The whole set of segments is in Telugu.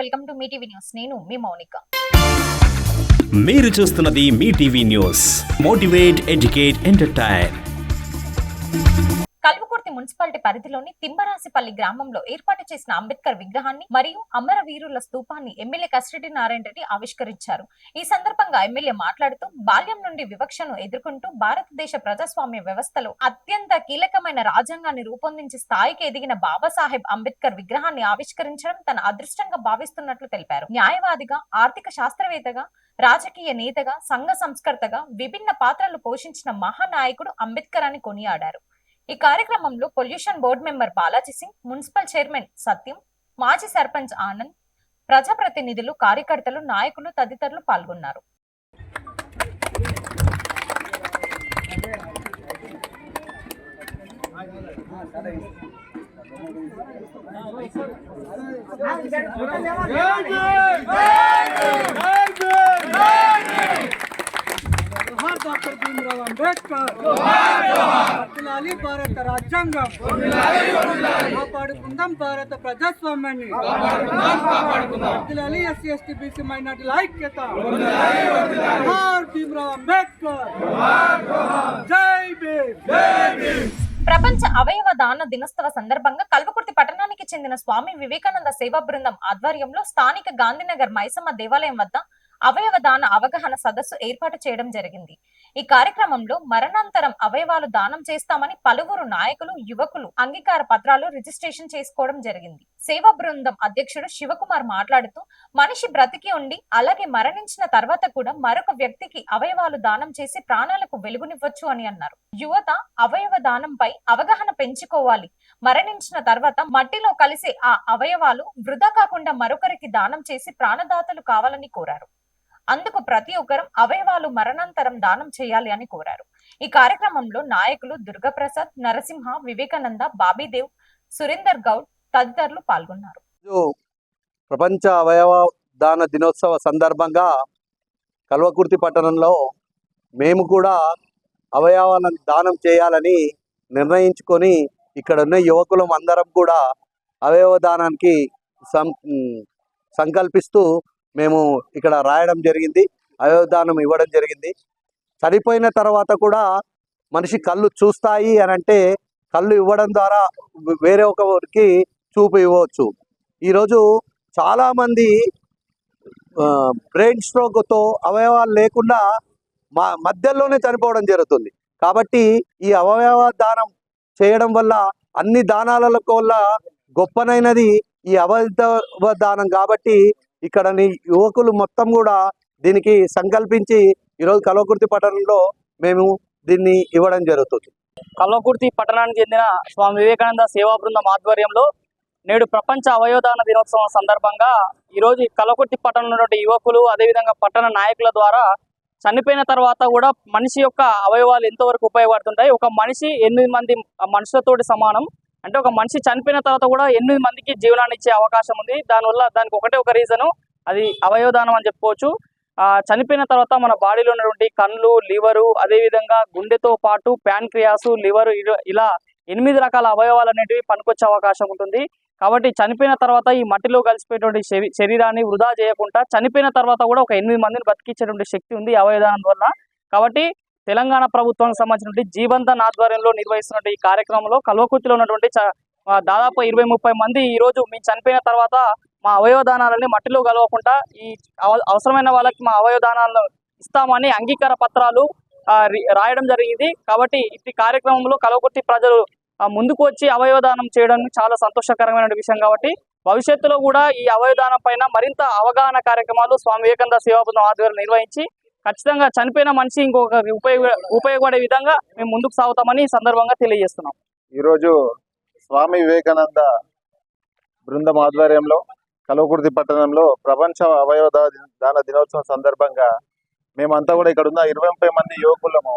Welcome to Mee TV news. నేను మీ మౌనిక. మీరు చూస్తున్నది Mee TV news. Motivate educate entertain Kalwakurthy municipality పరిధిలోని తిమ్మరాసిపల్లి గ్రామంలో ఏర్పాటు చేసిన అంబేద్కర్ విగ్రహాన్ని మరియు అమరవీరుల స్తూపాన్ని ఎమ్మెల్యే కస్టడి నారాయణ రెడ్డి ఆవిష్కరించారు. ఈ సందర్భంగా ఎమ్మెల్యే మాట్లాడుతూ బాల్యం నుండి వివక్షను ఎదుర్కొంటూ భారతదేశ ప్రజాస్వామ్య వ్యవస్థలో అత్యంత కీలకమైన రాజ్యాంగాన్ని రూపొందించి స్థాయికి ఎదిగిన బాబాసాహెబ్ అంబేద్కర్ విగ్రహాన్ని ఆవిష్కరించడం తన అదృష్టంగా భావిస్తున్నట్లు తెలిపారు. న్యాయవాదిగా ఆర్థిక శాస్త్రవేత్తగా రాజకీయ నేతగా సంఘ సంస్కర్తగా విభిన్న పాత్రలు పోషించిన మహానాయకుడు అంబేద్కర్ అని కొనియాడారు. ఈ కార్యక్రమంలో pollution board member Balaji Singh municipal chairman Satyam మాజీ సర్పంచ్ ఆనంద్ ప్రజాప్రతినిధులు కార్యకర్తలు నాయకులు తదితరులు పాల్గొన్నారు. జోహార్ అంబేద్కర్. భారత రాజ్యాంగం. కాపాడుకుందాం భారత ప్రజాస్వామ్యాన్ని. వర్ధిల్లాలి ఎస్సీ ఎస్టీ బీసీ మైనార్టీల ఐక్యత. భీమరావ్ అంబేద్కర్. జై భీమ్. ప్రపంచ అవయవ దాన దినోత్సవ సందర్భంగా కల్వకుర్తి పట్టణానికి చెందిన స్వామి వివేకానంద సేవా బృందం ఆధ్వర్యంలో స్థానిక గాంధీనగర్ మైసమ్మ దేవాలయం వద్ద అవయవ దాన అవగాహన సదస్సు ఏర్పాటు చేయడం జరిగింది. ఈ కార్యక్రమంలో మరణాంతరం అవయవాలు దానం చేస్తామని పలువురు నాయకులు యువకులు అంగీకార పత్రాలు రిజిస్ట్రేషన్ చేసుకోవడం జరిగింది. సేవా బృందం అధ్యక్షుడు శివకుమార్ మాట్లాడుతూ మనిషి బ్రతికి ఉండి అలాగే మరణించిన తర్వాత కూడా మరొక వ్యక్తికి అవయవాలు దానం చేసి ప్రాణాలకు వెలుగునివ్వచ్చు అని అన్నారు. యువత అవయవ దానంపై అవగాహన పెంచుకోవాలి. మరణించిన తర్వాత మట్టిలో కలిసే ఆ అవయవాలు వృధా కాకుండా మరొకరికి దానం చేసి ప్రాణదాతలు కావాలని కోరారు. అందుకు ప్రతి ఒక్కరం అవయవాలు మరణాంతరం దానం చేయాలి అని కోరారు. ఈ కార్యక్రమంలో నాయకులు దుర్గాప్రసాద్ నరసింహ వివేకానంద బాబీదేవ్ సురేందర్ గౌడ్ తదితరులు పాల్గొన్నారు. ప్రపంచ అవయవ దాన దినోత్సవ సందర్భంగా కల్వకుర్తి పట్టణంలో మేము కూడా అవయవాలను దానం చేయాలని నిర్ణయించుకొని ఇక్కడ ఉన్న యువకులం అందరం కూడా అవయవ దానానికి సం సంకల్పిస్తూ మేము ఇక్కడ రాయడం జరిగింది అవయవదానం ఇవ్వడం జరిగింది. చనిపోయిన తర్వాత కూడా మనిషి కళ్ళు చూస్తాయి అని అంటే కళ్ళు ఇవ్వడం ద్వారా వేరే ఒకరికి చూపు ఇవ్వవచ్చు ఈరోజు చాలామంది బ్రెయిన్ స్ట్రోక్తో అవయవాలు లేకుండా మా మధ్యలోనే చనిపోవడం జరుగుతుంది. కాబట్టి ఈ అవయవ దానం చేయడం వల్ల అన్ని దానాలకు వల్ల గొప్పనైనది ఈ అవయవ దానం. కాబట్టి ఇక్కడ యువకులు మొత్తం కూడా దీనికి సంకల్పించి ఈరోజు కలవకుర్తి పట్టణంలో మేము దీన్ని ఇవ్వడం జరుగుతుంది. కల్వకుర్తి పట్టణానికి చెందిన స్వామి వివేకానంద సేవా బృందం ఆధ్వర్యంలో నేడు ప్రపంచ అవయవదాన దినోత్సవం సందర్భంగా ఈరోజు ఈ కల్వకుర్తి పట్టణంలో యువకులు అదేవిధంగా పట్టణ నాయకుల ద్వారా చనిపోయిన తర్వాత కూడా మనిషి యొక్క అవయవాలు ఎంతవరకు ఉపయోగపడుతుంటాయి? ఒక మనిషి ఎనిమిది మంది మనుషులతోటి సమానం. అంటే ఒక మనిషి చనిపోయిన తర్వాత కూడా ఎనిమిది మందికి జీవనాన్ని ఇచ్చే అవకాశం ఉంది. దానివల్ల దానికి ఒకటే ఒక రీజను అది అవయవదానం అని చెప్పుకోవచ్చు. చనిపోయిన తర్వాత మన బాడీలో ఉన్నటువంటి కళ్ళు లివరు అదేవిధంగా గుండెతో పాటు ప్యాన్క్రియాసు లివరు ఇలా ఎనిమిది రకాల అవయవాలు అనేటివి పనికొచ్చే అవకాశం ఉంటుంది. కాబట్టి చనిపోయిన తర్వాత ఈ మట్టిలో కలిసిపోయేటువంటి శరీరాన్ని వృధా చేయకుండా చనిపోయిన తర్వాత కూడా ఒక ఎనిమిది మందిని బతికించేటువంటి శక్తి ఉంది అవయవదానం వల్ల. కాబట్టి తెలంగాణ ప్రభుత్వానికి సంబంధించినటువంటి జీవంతన్ ఆధ్వర్యంలో నిర్వహిస్తున్న ఈ కార్యక్రమంలో కల్వకుర్తిలో ఉన్నటువంటి దాదాపు ఇరవై ముప్పై మంది ఈ రోజు మేము చనిపోయిన తర్వాత మా అవయవదానాలని మట్టిలో కలవకుండా ఈ అవ- అవసరమైన వాళ్ళకి మా అవయవదానాలను ఇస్తామని అంగీకార పత్రాలు రాయడం జరిగింది. కాబట్టి ఈ కార్యక్రమంలో కలవకుర్తి ప్రజలు ముందుకు వచ్చి అవయవదానం చేయడం చాలా సంతోషకరమైన విషయం కాబట్టి భవిష్యత్తులో కూడా ఈ అవయవదానం పైన మరింత అవగాహన కార్యక్రమాలు స్వామి వివేకానంద సేవాబృందం ఆధ్వర్యంలో నిర్వహించి ఖచ్చితంగా చనిపోయిన మనిషి ఇంకొక ఉపయోగ ఉపయోగపడే విధంగా మేము ముందుకు సాగుతామని సందర్భంగా తెలియజేస్తున్నాం. ఈరోజు స్వామి వివేకానంద బృందం ఆధ్వర్యంలో కలవకుర్తి పట్టణంలో ప్రపంచ అవయవ దాన దినోత్సవం సందర్భంగా మేమంతా కూడా ఇక్కడ ఉన్న ఇరవై ముప్పై మంది యువకులము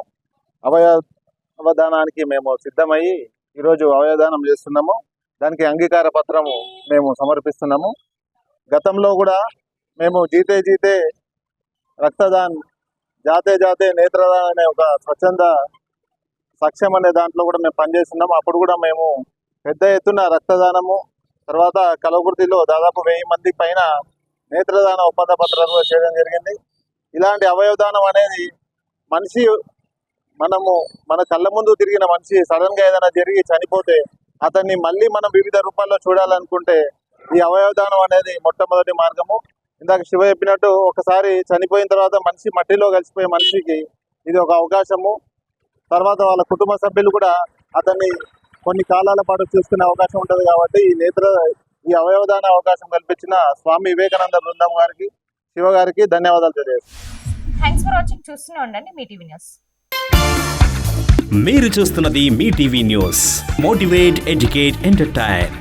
అవయవదానానికి మేము సిద్ధమయ్యి ఈరోజు అవయవదానం చేస్తున్నాము. దానికి అంగీకార పత్రము మేము సమర్పిస్తున్నాము. గతంలో కూడా మేము జీతే జీతే రక్తదాన్ జాతే జాతే నేత్రదానం అనే ఒక స్వచ్ఛంద సక్షం అనే దాంట్లో కూడా మేము పనిచేస్తున్నాము అప్పుడు కూడా మేము పెద్ద ఎత్తున రక్తదానము తర్వాత కలవకుర్తిలో దాదాపు వెయ్యి మంది పైన నేత్రదాన ఒప్పంద పత్రాలు చేయడం జరిగింది. ఇలాంటి అవయవదానం అనేది మనిషి మనము మన కళ్ళ ముందు తిరిగిన మనిషి సడన్గా ఏదైనా జరిగి చనిపోతే అతన్ని మళ్ళీ మనం వివిధ రూపాల్లో చూడాలనుకుంటే ఈ అవయవదానం అనేది మొట్టమొదటి మార్గము. ఇందాక శివ చెప్పినట్టు ఒకసారి చనిపోయిన తర్వాత మనిషి మట్టిలో కలిసిపోయే మనిషికి ఇది ఒక అవకాశము. తర్వాత వాళ్ళ కుటుంబ సభ్యులు కూడా అతన్ని కొన్ని కాలాల పాటు చూసుకునే అవకాశం ఉంటుంది కాబట్టి ఈ నేత్ర ఈ అవయవదాన అవకాశం కల్పించిన స్వామి వివేకానంద బృందం గారికి శివ గారికి ధన్యవాదాలు తెలియజేస్తాను థ్యాంక్స్ ఫర్ వాచింగ్ చూస్తూనే ఉండండి మీ టీవీ న్యూస్. మీరు చూస్తున్నది Mee TV news. Motivate educate entertain